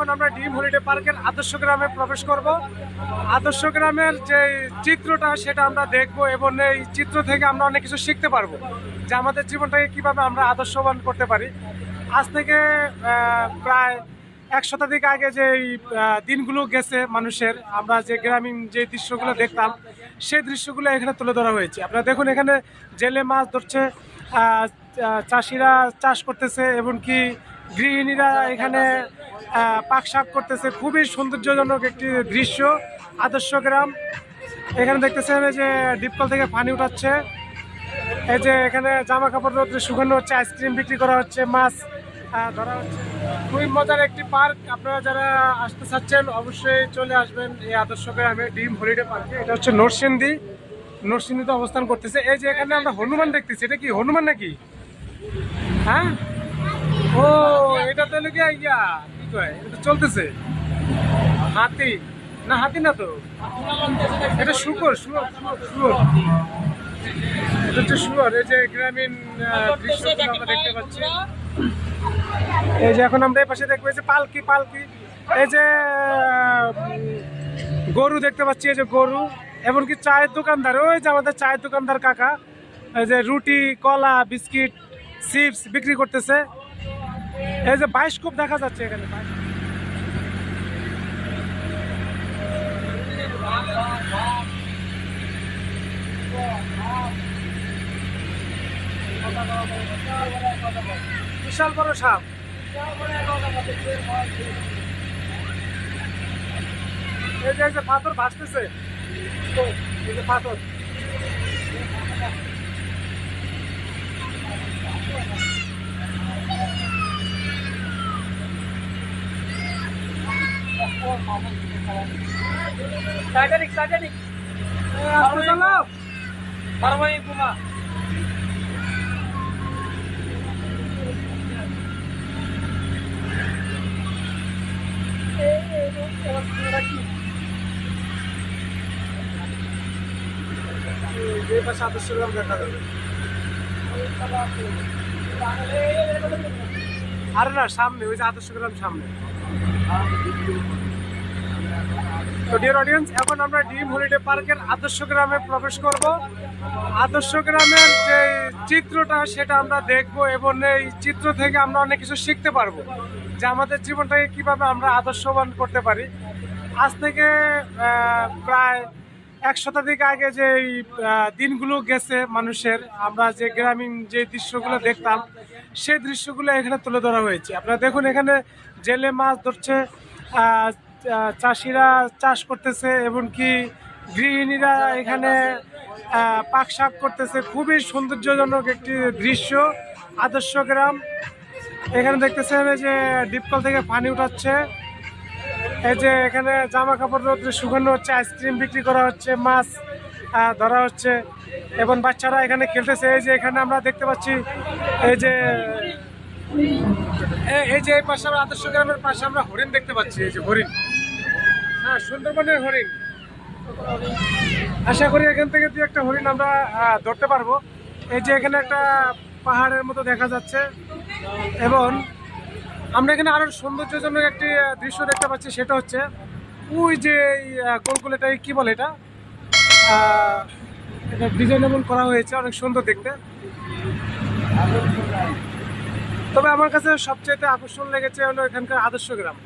এখন আমরা ডিম হলিডে পার্কের আদর্শ গ্রামে প্রবেশ করব। আদর্শ গ্রামের যে চিত্রটা সেটা আমরা দেখব এবং এই চিত্র থেকে আমরা অনেক কিছু শিখতে পারব যে আমাদের জীবনটাকে কীভাবে আমরা আদর্শবান করতে পারি। আজ থেকে প্রায় এক শতাধিক আগে যে দিনগুলো গেছে মানুষের, আমরা যে গ্রামীণ যে দৃশ্যগুলো দেখতাম, সেই দৃশ্যগুলো এখানে তুলে ধরা হয়েছে। আপনারা দেখুন এখানে জেলে মাছ ধরছে চাষিরা চাষ করতেছে এবং কি গৃহিণীরা এখানে আহ, পাক শাক করতেছে। খুবই সৌন্দর্যজনক একটি দৃশ্য আদর্শ গ্রাম। এখানে দেখতেছেন এই যে ডিপকল থেকে পানি উঠাচ্ছে। এই যে এখানে জামা কাপড় রোদ্রে শুকানো হচ্ছে আইসক্রিম বিক্রি করা হচ্ছে মাছ ধরা হচ্ছে। খুবই মজার একটি পার্ক। আপনারা যারা আসতে চাচ্ছেন অবশ্যই চলে আসবেন এই আদর্শ গ্রামে ডিম হলিডে পার্কে। এটা হচ্ছে নরসিংদী। নরসিংদীতে অবস্থান করতেছে। এই যে এখানে আমরা হনুমান দেখতেছি। এটা কি হনুমান নাকি? হ্যাঁ? ও এটা তো গিয়া ইয়া এটা চলতেছে। হাতি। না হাতি না তো। এটা শুকর শুকর শুকর এটা হচ্ছে শুকর এই যে গ্রামীণ আহ, আমরা দেখতে পাচ্ছি। এই যে এখন আমরা এই পাশে দেখব এই যে পালকি পালকি। এই যে গরু দেখতে পাচ্ছি এই যে গরু। এমনকি চায়ের দোকানদার ওই যে আমাদের চায়ের দোকানদার কাকা এই যে রুটি কলা বিস্কিট চিপস বিক্রি করতেছে। এই যে বাইস্কোপ দেখা যাচ্ছে এখানে। বিশাল বড় সাপ। এই যে এই যে পাথর ভাসতেছে। এই যে পাথর। Titanic Titanic. পারমাই কুমা যে পাশে আদর্শ গ্রাম দেখা যাবে না, সামনে, ওই যে আদর্শ গ্রাম সামনে তো ডিয়ার অডিয়েন্স এখন আমরা ডিম হলিডে পার্কের আদর্শ গ্রামে প্রবেশ করব। আদর্শ গ্রামের যে চিত্রটা, সেটা আমরা দেখব এবং এই চিত্র থেকে আমরা অনেক কিছু শিখতে পারব, যে আমাদের জীবনটাকে কীভাবে আমরা আদর্শবান করতে পারি। আজ থেকে প্রায় এক শতাধিক আগে যে দিনগুলো গেছে মানুষের, আমরা যে গ্রামীণ যে দৃশ্যগুলো দেখতাম সেই দৃশ্যগুলো এখানে তুলে ধরা হয়েছে। আপনারা দেখুন এখানে জেলে মাছ ধরছে চাষিরা চাষ করতেছে এবং কি গৃহিণীরা এখানে পাক শাক করতেছে। খুবই সৌন্দর্যজনক একটি দৃশ্য, আদর্শ গ্রাম। এখানে দেখতেছেন এই যে ডিপকল থেকে পানি উঠাচ্ছে। এই যে এখানে জামা কাপড় রোদ্রে শুকানো হচ্ছে, আইসক্রিম বিক্রি করা হচ্ছে, মাছ ধরা হচ্ছে। এবং বাচ্চারা এখানে খেলতেছে। এই যে এখানে আমরা দেখতে পাচ্ছি এই যে এই যে এই পাশে আমরা আদর্শ গ্রামের পাশে আমরা হরিণ দেখতে পাচ্ছি, এই যে হরিণ। হ্যাঁ সুন্দরবনের হরিণ। আশা করি এখান থেকে দু একটা হরিণ আমরা ধরতে পারব। এই যে এখানে একটা পাহাড়ের মতো দেখা যাচ্ছে। এবং আমরা এখানে আরও সৌন্দর্যজনক একটি দৃশ্য দেখতে পাচ্ছি, সেটা হচ্ছে ওই যে গোলগুলোটাই কি বলে এটা? ডিজাইনেবল করা হয়েছে, অনেক সুন্দর দেখতে। তবে আমার কাছে সবচেয়ে আকর্ষণ লেগেছে হলো এখানকার আদর্শ গ্রাম।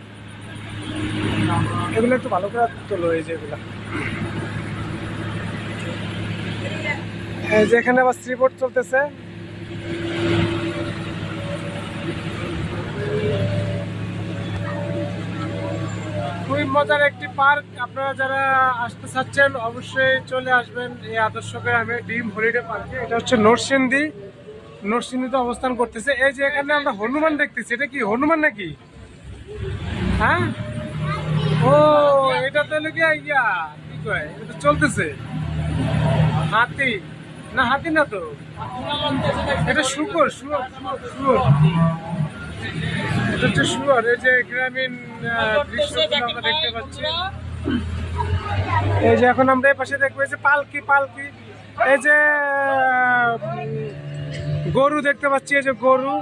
এগুলো একটু ভালো করে তোলো এই যে এগুলা। যে এখানে আবার শ্রীবোর্ড চলতেছে। খুবই মজার একটি পার্ক। আপনারা যারা আসতে চাচ্ছেন, অবশ্যই চলে আসবেন এই আদর্শ গ্রামে ডিম হলিডে পার্কে। এটা হচ্ছে নরসিংদী। নরসিংদীতে অবস্থান করতেছে। এই যে এখানে আমরা হনুমান দেখতেছি, এটা কি, হনুমান নাকি? হ্যাঁ? ও, এটা তো গিয়া ইয়া, কি কয়, এটা চলতেছে। হাতি, না হাতি না তো? এটা শুকর শুকর শুকর এটা হচ্ছে শুকর এই যে গ্রামীণ দৃশ্যগুলো আমরা দেখতে পাচ্ছি। এই যে এখন আমরা এই পাশে দেখব, এই যে পালকি পালকি। এই যে গরু দেখতে পাচ্ছি, এই যে গরু,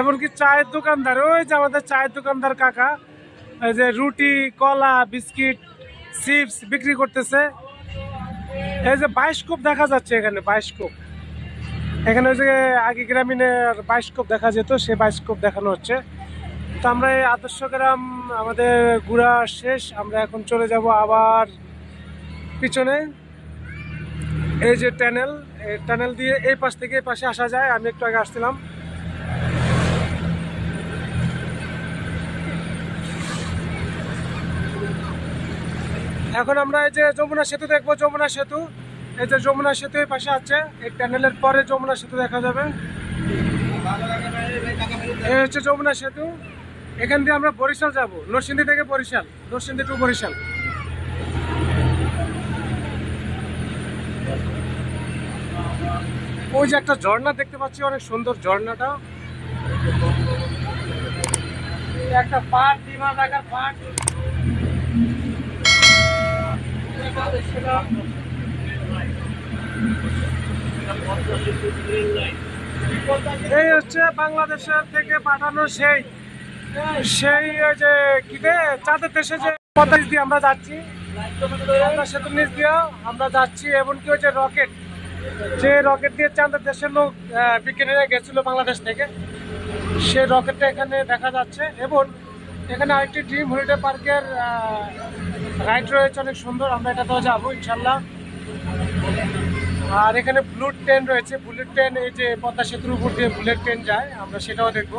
এমনকি চায়ের দোকানদার, ওই যে আমাদের চায়ের দোকানদার কাকা, এই যে রুটি, কলা, বিস্কিট, চিপস বিক্রি করতেছে। এই যে বাইস্কোপ দেখা যাচ্ছে এখানে বাইস্কোপ এখানে ওই যে আগে গ্রামীণের বাইস্কোপ দেখা যেত সে বাইস্কোপ দেখানো হচ্ছে। তো আমরা এই আদর্শ গ্রাম, আমাদের ঘোরা শেষ, আমরা এখন চলে যাব আবার পিছনে। এই যে এই টানেল দিয়ে এই পাশ থেকে এই পাশে আসা যায়, আমি একটু আগে আসছিলাম। এখন আমরা এই যে যমুনা সেতু দেখব, যমুনা সেতু। এই যে যমুনা সেতু এই পাশে আছে, এই টানেলের পরে যমুনা সেতু দেখা যাবে। এই হচ্ছে যমুনা সেতু। এখান দিয়ে আমরা বরিশাল যাব, নরসিংদী থেকে বরিশাল, নরসিংদী টু বরিশাল। ওই যে একটা ঝর্ণা দেখতে পাচ্ছি, অনেক সুন্দর ঝর্ণাটা। একটা এই হচ্ছে বাংলাদেশের থেকে পাঠানো সেই সেই যে কি চাঁদের দেশে যে পদ্মা দিয়ে আমরা যাচ্ছি। সেতুর নিচ দিয়ে আমরা যাচ্ছি, এমনকি ওই যে রকেট। যে রকেট দিয়ে চাঁদের দেশের লোক বিজ্ঞানীরা গেছিল বাংলাদেশ থেকে, সে রকেটটা এখানে দেখা যাচ্ছে এবং এখানে আরেকটি ড্রিম হলিডে পার্কের রাইড রয়েছে, অনেক সুন্দর, আমরা এটাতেও যাব, ইনশাল্লাহ। আর এখানে বুলেট ট্রেন রয়েছে, বুলেট ট্রেন এই যে পদ্মা সেতুর উপর দিয়ে বুলেট ট্রেন যায়, আমরা সেটাও দেখব।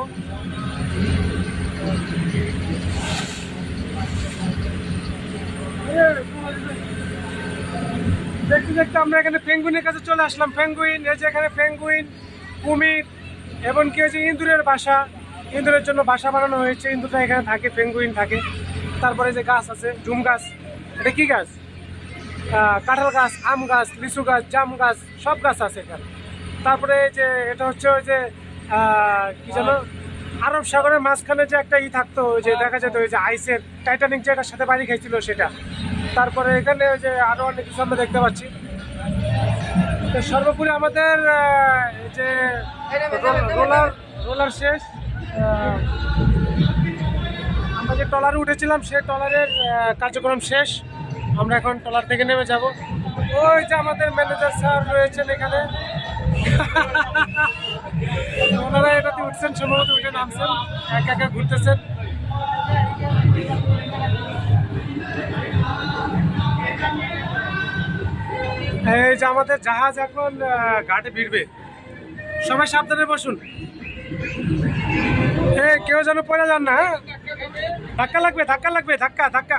দেখতে দেখতে আমরা এখানে পেঙ্গুইনের কাছে চলে আসলাম। পেঙ্গুইন এই যে এখানে পেঙ্গুইন কুমির এবং ওই হয়েছে ইঁদুরের বাসা, ইঁদুরের জন্য বাসা বানানো হয়েছে। ইঁদুরটা এখানে থাকে পেঙ্গুইন থাকে। তারপরে যে গাছ আছে জুম গাছ। এটা কি গাছ? কাঁঠাল গাছ, আম গাছ, লিচু গাছ, জাম গাছ, সব গাছ আছে এখানে। তারপরে যে এটা হচ্ছে ওই যে কি জানো আরব সাগরের মাঝখানে যে একটা ই থাকতো, ওই যে দেখা যেত ওই যে আইসের, টাইটানিক যে সাথে বাড়ি খাইছিল সেটা। তারপরে এখানে ওই যে আরও অনেক কিছু আমরা দেখতে পাচ্ছি। তো সর্বোপরি আমাদের যে রোলার রোলার শেষ। আমরা যে ট্রলারে উঠেছিলাম সেই ট্রলারের আহ, কার্যক্রম শেষ। আমরা এখন ট্রলার থেকে নেমে যাব। ওই যে আমাদের ম্যানেজার স্যার রয়েছেন এখানে। ওনারা এটাতে উঠছেন সম্ভবত উঠে নামছেন একা একা ঘুরতেছেন। এই যে আমাদের জাহাজ এখন ঘাটে ভিড়বে। সবাই সাবধানে বসুন। কেউ যেন পড়ে যান না হ্যাঁ? ধাক্কা লাগবে ধাক্কা লাগবে, ধাক্কা ধাক্কা।